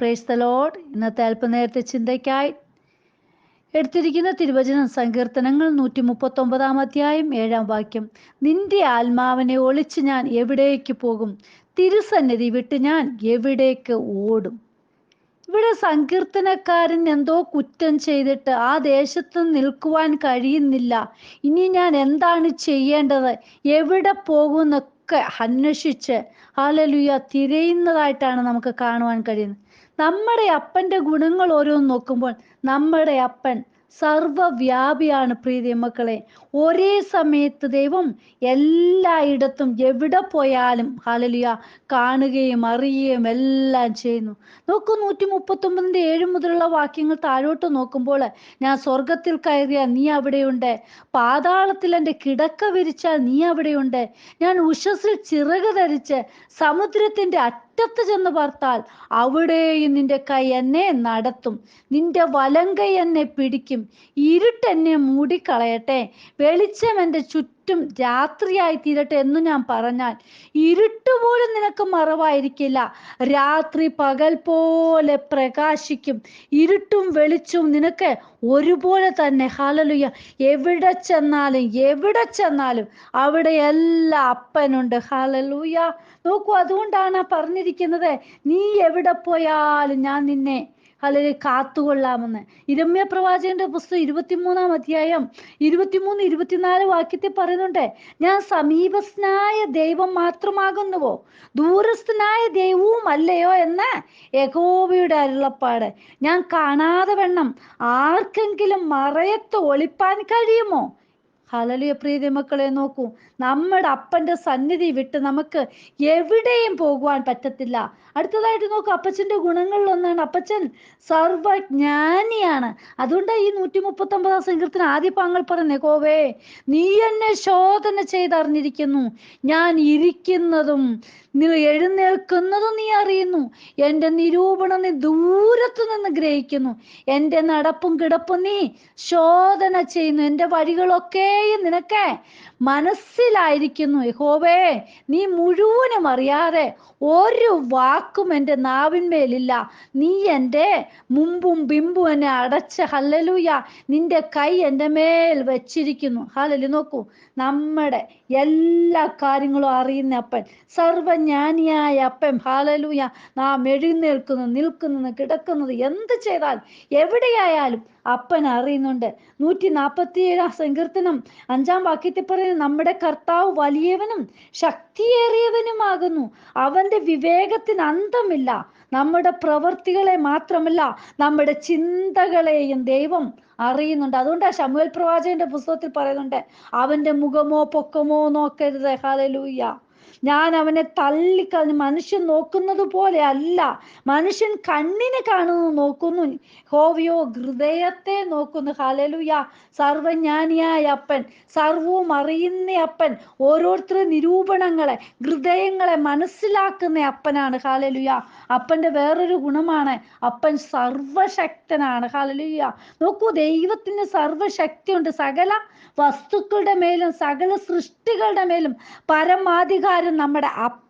Praise the load ഇന്നത്തെ അല്പനേരത്തെ ചിന്തയ്ക്കായി എടുത്തിരിക്കുന്ന തിരുവചന സങ്കീർത്തനങ്ങൾ നൂറ്റി മുപ്പത്തൊമ്പതാം അധ്യായം ഏഴാം വാക്യം. നിന്റെ ആത്മാവിനെ ഒളിച്ച് ഞാൻ എവിടേക്ക് പോകും? തിരുസന്നിധി വിട്ട് ഞാൻ എവിടേക്ക് ഓടും? ഇവിടെ സങ്കീർത്തനക്കാരൻ എന്തോ കുറ്റം ചെയ്തിട്ട് ആ ദേശത്ത് നിൽക്കുവാൻ കഴിയുന്നില്ല. ഇനി ഞാൻ എന്താണ് ചെയ്യേണ്ടത്? എവിടെ പോകുമെന്നൊക്കെ അന്വേഷിച്ച് ആലലുയ തിരയുന്നതായിട്ടാണ് നമുക്ക് കാണുവാൻ കഴിയുന്നത്. നമ്മുടെ അപ്പന്റെ ഗുണങ്ങൾ ഓരോന്ന് നോക്കുമ്പോൾ നമ്മുടെ അപ്പൻ സർവവ്യാപിയാണ് പ്രീതി മക്കളെ. ഒരേ സമയത്ത് ദൈവം എല്ലായിടത്തും എവിടെ പോയാലും ഹാലലിയ കാണുകയും അറിയുകയും എല്ലാം ചെയ്യുന്നു. നോക്കൂ നൂറ്റി മുപ്പത്തൊമ്പതിന്റെ ഏഴ് മുതലുള്ള വാക്യങ്ങൾ താഴോട്ട് നോക്കുമ്പോൾ ഞാൻ സ്വർഗത്തിൽ കയറിയ നീ അവിടെയുണ്ട്. പാതാളത്തിൽ എന്റെ കിടക്ക വിരിച്ചാൽ നീ അവിടെയുണ്ട്. ഞാൻ ഉഷസിൽ ചിറക് ധരിച്ച് സമുദ്രത്തിന്റെ അറ്റത്ത് ചെന്ന് പാർത്താൽ അവിടെയും നിന്റെ കൈ എന്നെ നടത്തും. നിന്റെ വലങ്കൈ എന്നെ പിടിക്കും. ഇരുട്ടെന്നെ മൂടിക്കളയട്ടെ. വെളിച്ചം എന്റെ ചുറ്റും രാത്രിയായി തീരട്ടെ എന്ന് ഞാൻ പറഞ്ഞാൽ ഇരുട്ടുപോലും നിനക്ക് മറവായിരിക്കില്ല. രാത്രി പകൽ പോലെ പ്രകാശിക്കും ഇരുട്ടും വെളിച്ചവും നിനക്ക് ഒരുപോലെ തന്നെ. ഹാലലുയ എവിടെ ചെന്നാലും എവിടെ ചെന്നാലും അവിടെ എല്ലാ അപ്പനുണ്ട്. ഹാലലൂയ നോക്കൂ അതുകൊണ്ടാണ് പറഞ്ഞിരിക്കുന്നത് നീ എവിടെ പോയാലും ഞാൻ നിന്നെ അല്ലെങ്കിൽ കാത്തുകൊള്ളാമെന്ന്. ഇരമ്യ പ്രവാചകന്റെ പുസ്തകം ഇരുപത്തിമൂന്നാം അധ്യായം ഇരുപത്തിമൂന്ന് ഇരുപത്തിനാല് വാക്യത്തിൽ പറയുന്നുണ്ട് ഞാൻ സമീപസ്ഥനായ ദൈവം മാത്രമാകുന്നുവോ? ദൂരസ്ഥനായ ദൈവവും അല്ലയോ എന്ന് യഹോവയുടെ അരുളപ്പാട്. ഞാൻ കാണാതെ വെണ്ണം ആർക്കെങ്കിലും മറയത്ത് ഒളിപ്പാൻ കഴിയുമോ? ഹലലിയ പ്രീതി മക്കളെ നോക്കൂ. നമ്മുടെ അപ്പന്റെ സന്നിധി വിട്ട് നമുക്ക് എവിടെയും പോകുവാൻ പറ്റത്തില്ല. അടുത്തതായിട്ട് നോക്കൂ അപ്പച്ചന്റെ ഗുണങ്ങളിൽ ഒന്നാണ് അപ്പച്ചൻ സർവജ്ഞാനിയാണ്. അതുകൊണ്ട് ഈ നൂറ്റി മുപ്പത്തി ഒമ്പതാം സങ്കീർത്തിന് ആദ്യ പാങ്ങൾ പറഞ്ഞേ കോവേ നീ എന്നെ ശോധന ചെയ്തറിഞ്ഞിരിക്കുന്നു. ഞാൻ ഇരിക്കുന്നതും നീ എഴുന്നേൽക്കുന്നതും നീ അറിയുന്നു. എന്റെ നിരൂപണം നീ ദൂരത്തു നിന്ന് ഗ്രഹിക്കുന്നു. എന്റെ നടപ്പും കിടപ്പും നീ ശോധന ചെയ്യുന്നു. എന്റെ വഴികളൊക്കെയും നിനക്ക് മനസ്സിലായിരിക്കുന്നു. യഹോവേ നീ മുഴുവനും അറിയാതെ ഒരു വാക്കും എന്റെ നാവിന്മേലില്ല. നീ എന്റെ മുമ്പും ബിമ്പും എന്നെ അടച്ച ഹല്ലലൂയ നിന്റെ കൈ എന്റെ മേൽ വെച്ചിരിക്കുന്നു. ഹലലു നോക്കൂ നമ്മുടെ എല്ലാ കാര്യങ്ങളും അറിയുന്ന അപ്പൻ സർവജ്ഞാനിയായ അപ്പൻ ഹാലലൂയ നാം എഴുന്നേൽക്കുന്നു നിൽക്കുന്നത് കിടക്കുന്നത് എന്ത് ചെയ്താൽ എവിടെയായാലും അപ്പൻ അറിയുന്നുണ്ട്. നൂറ്റി നാൽപ്പത്തി ഏഴാം സങ്കീർത്തനം. അഞ്ചാം വാക്യത്തിൽ പറയുന്നത് നമ്മുടെ കർത്താവ് വലിയവനും ശക്തിയേറിയവനുമാകുന്നു. അവന്റെ വിവേകത്തിന് അന്തമില്ല. നമ്മുടെ പ്രവൃത്തികളെ മാത്രമല്ല നമ്മുടെ ചിന്തകളെയും ദൈവം അറിയുന്നുണ്ട്. അതുകൊണ്ട് ആ ശമുവൽ പ്രവാചകന്റെ പുസ്തകത്തിൽ പറയുന്നുണ്ട് അവന്റെ മുഖമോ പൊക്കമോ നോക്കരുത്. ഹാലലൂയ്യ ഞാൻ അവനെ തള്ളിക്കളഞ്ഞു മനുഷ്യൻ നോക്കുന്നത് പോലെ അല്ല മനുഷ്യൻ കണ്ണിനെ കാണുന്നു നോക്കുന്നു. ഹോവിയോ ഹൃദയത്തെ നോക്കുന്നു. ഹലലുയ സർവജ്ഞാനിയായ അപ്പൻ സർവവും അറിയുന്ന അപ്പൻ ഓരോരുത്തരും നിരൂപണങ്ങളെ ഹൃദയങ്ങളെ മനസ്സിലാക്കുന്ന അപ്പനാണ്. ഹാലലുയ അപ്പന്റെ വേറൊരു ഗുണമാണ് അപ്പൻ സർവശക്തനാണ് ഹാലലുയ നോക്കൂ ദൈവത്തിന് സർവശക്തിയുണ്ട് സകല വസ്തുക്കളുടെ മേലും സകല സൃഷ്ടികളുടെ മേലും പരമാധികാരം നമ്മുടെ അപ്പന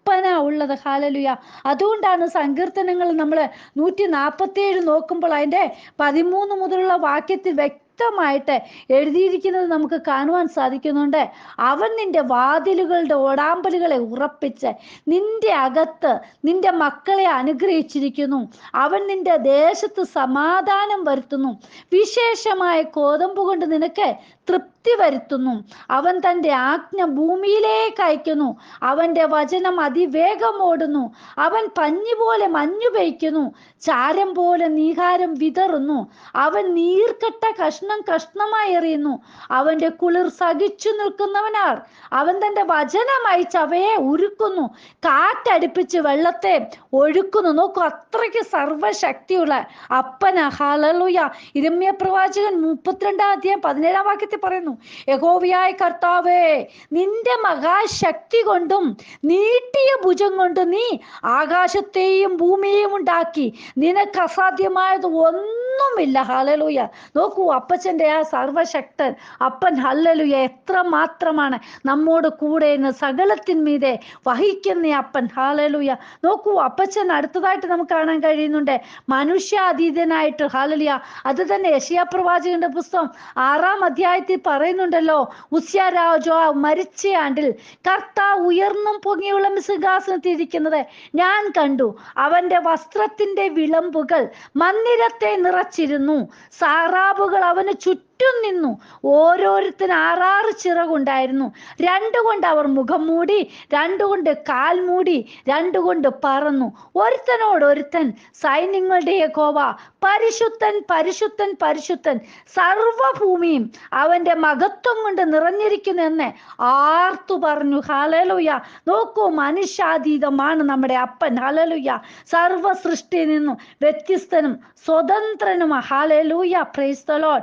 ഉള്ളത്. ഹാലലുയ അതുകൊണ്ടാണ് സങ്കീർത്തനങ്ങൾ നമ്മൾ നൂറ്റി നാൽപ്പത്തി ഏഴ് നോക്കുമ്പോൾ അതിന്റെ പതിമൂന്ന് മുതലുള്ള വാക്യത്തിൽ വ്യക്തമായിട്ട് എഴുതിയിരിക്കുന്നത് നമുക്ക് കാണുവാൻ സാധിക്കുന്നുണ്ട്. അവൻ നിന്റെ വാതിലുകളുടെ ഓടാമ്പലുകളെ ഉറപ്പിച്ച് നിന്റെ അകത്ത് നിന്റെ മക്കളെ അനുഗ്രഹിച്ചിരിക്കുന്നു. അവൻ നിന്റെ ദേശത്ത് സമാധാനം വരുത്തുന്നു. വിശേഷമായ കോതമ്പ് കൊണ്ട് നിനക്ക് തൃപ്തി വരുത്തുന്നു. അവൻ തന്റെ ആജ്ഞ ഭൂമിയിലേക്ക് അയക്കുന്നു. അവന്റെ വചനം അതിവേഗം ഓടുന്നു. അവൻ പഞ്ഞി പോലെ മഞ്ഞു പെയ്ക്കുന്നു. ചാരം പോലെ നീഹാരം വിതറുന്നു. അവൻ നീർക്കട്ട കഷ്ണം കഷ്ണമായി എറിയുന്നു അവന്റെ കുളിർ സഹിച്ചു നിൽക്കുന്നവനാർ. അവൻ തന്റെ വചനം അയച്ച് അവയെ ഉരുക്കുന്നു. കാറ്റടിപ്പിച്ച് വെള്ളത്തെ ഒഴുക്കുന്നു. നോക്കൂ അത്രയ്ക്ക് സർവശക്തിയുള്ള അപ്പന. ഹലലുയ ഇരമ്യ പ്രവാചകൻ മുപ്പത്തിരണ്ടാം അധ്യായം പതിനേഴാം വാക്യത്തിൽ പറയുന്നു യഹോവിയായ കർത്താവേ നിന്റെ മഹാശക്തി കൊണ്ടും നീട്ടിയ ഭുജം കൊണ്ടും നീ ആകാശത്തെയും ഭൂമിയെയും ഉണ്ടാക്കി. നിനക്ക് അസാധ്യമായത് ഒന്നും ഒന്നുമില്ല. ഹലലുയ നോക്കൂ അപ്പച്ചന്റെ ആ സർവശക്തൻ അപ്പൻ ഹല്ലലുയ എത്ര മാത്രമാണ് നമ്മോട് കൂടെ എന്ന് സകലത്തിന്മീതെ വഹിക്കുന്ന അപ്പൻ. ഹാലലുയ നോക്കൂ അപ്പച്ചൻ അടുത്തതായിട്ട് നമുക്ക് കാണാൻ കഴിയുന്നുണ്ട്. മനുഷ്യാതീതനായിട്ട്. ഹാലലിയ അത് തന്നെ യശയാ പ്രവാചകന്റെ പുസ്തകം ആറാം അധ്യായത്തിൽ പറയുന്നുണ്ടല്ലോ ഉസ്യ രാജോ മരിച്ച ആണ്ടിൽ കർത്താവ് ഉയർന്നും പൊങ്ങിയുള്ള സിംഹാസനത്തിൽ ഇരിക്കുന്നത് ഞാൻ കണ്ടു. അവന്റെ വസ്ത്രത്തിന്റെ വിളമ്പുകൾ മന്ദിരത്തെ നിറച്ചിരുന്നു. സാറാബുകൾ അവന് ചുറ്റും നിന്നു. ഓരോരുത്തരും ആറാറ് ചിറകുണ്ടായിരുന്നു. രണ്ടുകൊണ്ട് അവർ മുഖം മൂടി രണ്ടുകൊണ്ട് കാൽ മൂടി രണ്ടുകൊണ്ട് പറന്നു. ഒരുത്തനോട് ഒരുത്തൻ സൈന്യങ്ങളുടെ യഹോവ പരിശുദ്ധൻ പരിശുദ്ധൻ പരിശുദ്ധൻ സർവഭൂമിയും അവന്റെ മഹത്വം കൊണ്ട് നിറഞ്ഞിരിക്കുന്നു എന്ന് ആർത്തു പറഞ്ഞു. ഹലലുയ നോക്കൂ മനുഷ്യാതീതമാണ് നമ്മുടെ അപ്പൻ. ഹലലുയ സർവ സൃഷ്ടിയിൽ നിന്നും വ്യത്യസ്തനും സ്വതന്ത്രനും ഹാലലൂയ പ്രൈസ്തലോൺ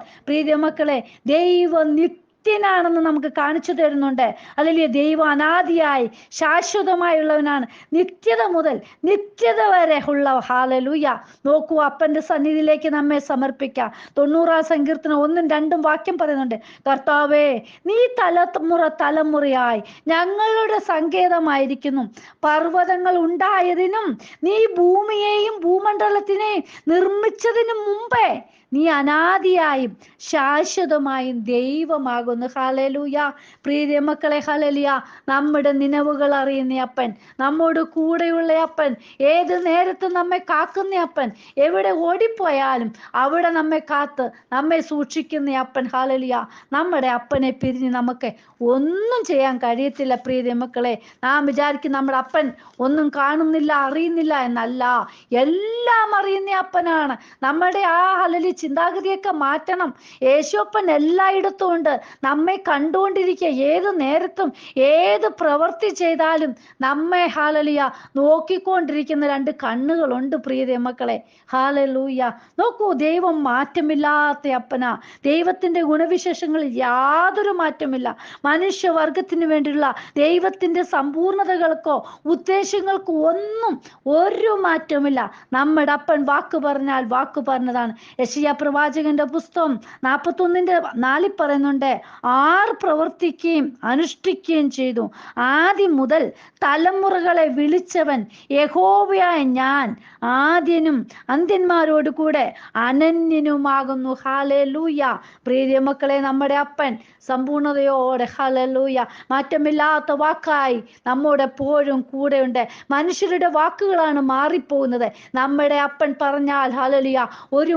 മക്കളെ ദൈവം നിത്യനാണെന്ന് നമുക്ക് കാണിച്ചു തരുന്നുണ്ട്. അല്ലെങ്കിൽ ദൈവം അനാദിയായി ശാശ്വതമായുള്ളവനാണ്. നിത്യത മുതൽ നിത്യത വരെ ഉള്ള ഹാലലൂയ. നോക്കൂ അപ്പന്റെ സന്നിധിയിലേക്ക് നമ്മെ സമർപ്പിക്കാം. തൊണ്ണൂറാം സങ്കീർത്തനം ഒന്നും രണ്ടും വാക്യം പറയുന്നുണ്ട്. കർത്താവേ നീ തലമുറ തലമുറയായി ഞങ്ങളുടെ സങ്കേതമായിരിക്കുന്നു. പർവതങ്ങൾ ഉണ്ടായതിനും നീ ഭൂമിയെയും ഭൂമണ്ഡലത്തിനെയും നിർമ്മിച്ചതിനും മുമ്പേ നീ അനാദിയായും ശാശ്വതമായും ദൈവമാകുന്നു. ഹലലൂയ പ്രീതി മക്കളെ ഹലലിയ നമ്മുടെ നിലവുകൾ അറിയുന്ന അപ്പൻ നമ്മോട് കൂടെയുള്ള അപ്പൻ ഏത് നേരത്ത് നമ്മെ കാക്കുന്ന അപ്പൻ എവിടെ ഓടിപ്പോയാലും അവിടെ നമ്മെ കാത്ത് നമ്മെ സൂക്ഷിക്കുന്ന അപ്പൻ ഹാലലിയ നമ്മുടെ അപ്പനെ പിരിഞ്ഞ് നമുക്ക് ഒന്നും ചെയ്യാൻ കഴിയത്തില്ല പ്രീതി മക്കളെ. നാം വിചാരിക്കും നമ്മുടെ അപ്പൻ ഒന്നും കാണുന്നില്ല അറിയുന്നില്ല എന്നല്ല. എല്ലാം അറിയുന്ന അപ്പനാണ്. നമ്മുടെ ആ ഹലലി ചിന്താഗതിയൊക്കെ മാറ്റണം. യേശോപ്പൻ എല്ലായിടത്തും ഉണ്ട് നമ്മെ കണ്ടുകൊണ്ടിരിക്കുക ഏത് നേരത്തും ഏത് പ്രവൃത്തി ചെയ്താലും നമ്മെ ഹാലലിയ നോക്കിക്കൊണ്ടിരിക്കുന്ന രണ്ട് കണ്ണുകളുണ്ട് പ്രിയതേ മക്കളെ. ഹാലലൂയ. നോക്കൂ ദൈവം മാറ്റമില്ലാത്ത അപ്പന. ദൈവത്തിന്റെ ഗുണവിശേഷങ്ങളിൽ യാതൊരു മാറ്റമില്ല. മനുഷ്യവർഗത്തിന് വേണ്ടിയുള്ള ദൈവത്തിന്റെ സമ്പൂർണതകൾക്കോ ഉദ്ദേശങ്ങൾക്കോ ഒന്നും ഒരു മാറ്റമില്ല. നമ്മുടെ അപ്പൻ വാക്ക് പറഞ്ഞാൽ വാക്ക് പറഞ്ഞതാണ്. യശയ പ്രവാചകന്റെ പുസ്തകം നാൽപ്പത്തൊന്നിന്റെ നാലിൽ പറയുന്നുണ്ട് ആർ പ്രവർത്തിക്കുകയും അനുഷ്ഠിക്കുകയും ചെയ്തു. ആദ്യം മുതൽ തലമുറകളെ വിളിച്ചവൻ യഹോവയായ ഞാൻ. ആദ്യനും അന്ത്യന്മാരോട് കൂടെ അനന്യനുമാകുന്നു. ഹാലലൂയ പ്രീതിയ മക്കളെ നമ്മുടെ അപ്പൻ സമ്പൂർണതയോടെ ഹാലേ ലൂയ മാറ്റമില്ലാത്ത വാക്കായി നമ്മോട് എപ്പോഴും കൂടെയുണ്ട്. മനുഷ്യരുടെ വാക്കുകളാണ് മാറിപ്പോകുന്നത്. നമ്മുടെ അപ്പൻ പറഞ്ഞാൽ ഹാലലിയ ഒരു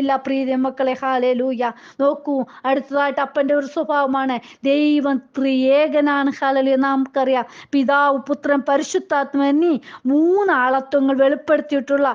മാറ്റവുമില്ല പ്രീതി മക്കളെ ഹാലലൂയ നോക്കൂ അടുത്തതായിട്ട് അപ്പന്റെ ഒരു സ്വഭാവമാണ്. ദൈവം ത്രിയേകനാണ് ഹലലിയ നമുക്കറിയാം പിതാവ് പുത്രൻ പരിശുദ്ധാത്മ എന്നീ മൂന്ന് ആളത്വങ്ങൾ വെളിപ്പെടുത്തിയിട്ടുള്ള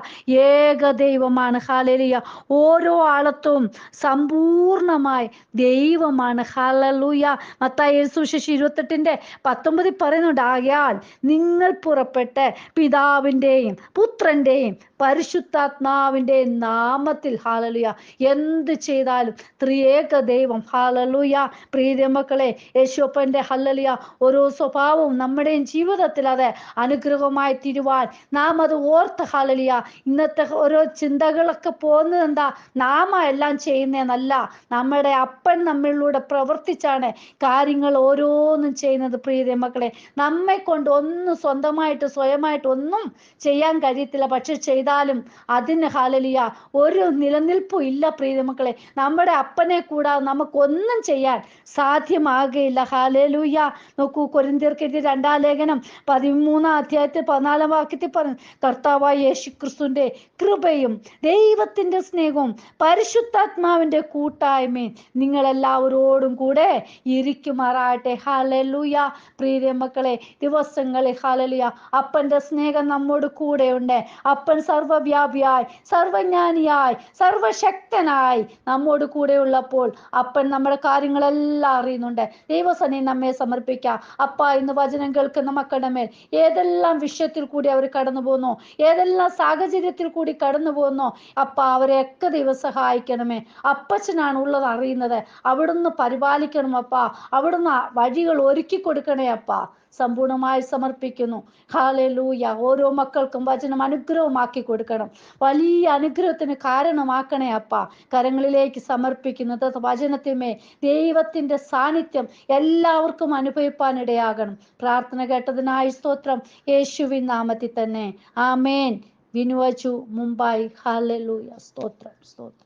ഏക ദൈവമാണ് ഹാലലിയ ഓരോ ആളത്വവും സമ്പൂർണമായി ദൈവമാണ് ഹാലലൂയ മത്തായി സുശേഷി ഇരുപത്തെട്ടിന്റെ പത്തൊമ്പതിൽ പറയുന്നുണ്ട് ആകയാൽ നിങ്ങൾ പുറപ്പെട്ട് പിതാവിന്റെയും പുത്രന്റെയും പരിശുദ്ധാത്മാവിന്റെയും നാമത്തിൽ ഹാലലുയ. എന്ത് ചെയ്താലും ത്രിയേക ദൈവം ഹാലലുയ. പ്രീതി മക്കളെ യേശുപ്പന്റെ ഹല്ലലിയ ഓരോ സ്വഭാവവും നമ്മുടെയും ജീവിതത്തിൽ അത് അനുഗ്രഹമായി തിരുവാൻ നാം അത് ഓർത്ത് ഹാലലിയ. ഇന്നത്തെ ഓരോ ചിന്തകളൊക്കെ പോകുന്നത് എന്താ? നാമ എല്ലാം ചെയ്യുന്നതെന്നല്ല നമ്മുടെ അപ്പൻ നമ്മളിലൂടെ പ്രവർത്തിച്ചാണ് കാര്യങ്ങൾ ഓരോന്നും ചെയ്യുന്നത് പ്രീതി മക്കളെ. നമ്മെ കൊണ്ട് ഒന്നും സ്വന്തമായിട്ട് സ്വയമായിട്ട് ഒന്നും ചെയ്യാൻ കഴിയത്തില്ല. പക്ഷെ ചെയ്താലും അതിന് ഹാലലിയ ഒരു നിലനിൽപ്പും ഇല്ല പ്രീതി മക്കളെ നമ്മുടെ അപ്പനെ കൂടാതെ നമുക്കൊന്നും ചെയ്യാൻ സാധ്യമാകുകയില്ല ഹാലേലൂയ നോക്കൂ കൊരിന്തിയർക്കെതിരെ രണ്ടാം ലേഖനം പതിമൂന്നാം അധ്യായത്തിൽ പതിനാലാം വാക്യത്തിൽ പറഞ്ഞു കർത്താവായ യേശു ക്രിസ്തുവിന്റെ കൃപയും ദൈവത്തിന്റെ സ്നേഹവും പരിശുദ്ധാത്മാവിന്റെ കൂട്ടായ്മയും നിങ്ങളെല്ലാവരോടും കൂടെ ഇരിക്കുമാറാകട്ടെ. ഹാലലൂയ പ്രീതി മക്കളെ ദിവസങ്ങളിൽ ഹാലലുയ അപ്പന്റെ സ്നേഹം നമ്മോട് കൂടെയുണ്ട്. അപ്പൻ സർവവ്യാപിയായി സർവജ്ഞാനിയായി സർവശക്തനായി നമ്മോട് കൂടെ ഉള്ളപ്പോൾ അപ്പൻ നമ്മുടെ കാര്യങ്ങളെല്ലാം അറിയുന്നുണ്ട്. ദൈവസനെ നമ്മെ സമർപ്പിക്കാം. അപ്പ ഇന്ന് വചനം കേൾക്കുന്ന മക്കളുടെ മേൽ ഏതെല്ലാം വിഷയത്തിൽ കൂടി അവർ കടന്നു പോകുന്നു ഏതെല്ലാം സാഹചര്യത്തിൽ കൂടി കടന്നു പോകുന്നു അപ്പ അവരെയൊക്കെ ദൈവം സഹായിക്കണമേ. അപ്പച്ചനാണ് ഉള്ളത് അറിയുന്നത്. അവിടുന്ന് പരിപാലിക്കണം അപ്പ. അവിടുന്ന് വഴികൾ ഒരുക്കി കൊടുക്കണേ അപ്പ. സമ്പൂർണമായി സമർപ്പിക്കുന്നു. ഹാലലൂയ ഓരോ മക്കൾക്കും വചനം അനുഗ്രഹമാക്കി കൊടുക്കണം. വലിയ അനുഗ്രഹത്തിന് കാരണമാക്കണേ അപ്പ. കരങ്ങളിലേക്ക് സമർപ്പിക്കുന്നത് വചനത്തിന്മേ ദൈവത്തിന്റെ സാന്നിധ്യം എല്ലാവർക്കും അനുഭവിപ്പാൻ ഇടയാകണം പ്രാർത്ഥന കേട്ടതിനായി സ്തോത്രം. യേശുവിൻ നാമത്തിൽ തന്നെ. ആമേൻ. വിനുവച്ചു മുംബൈ ഹാലലൂയ സ്തോത്രം സ്തോത്രം.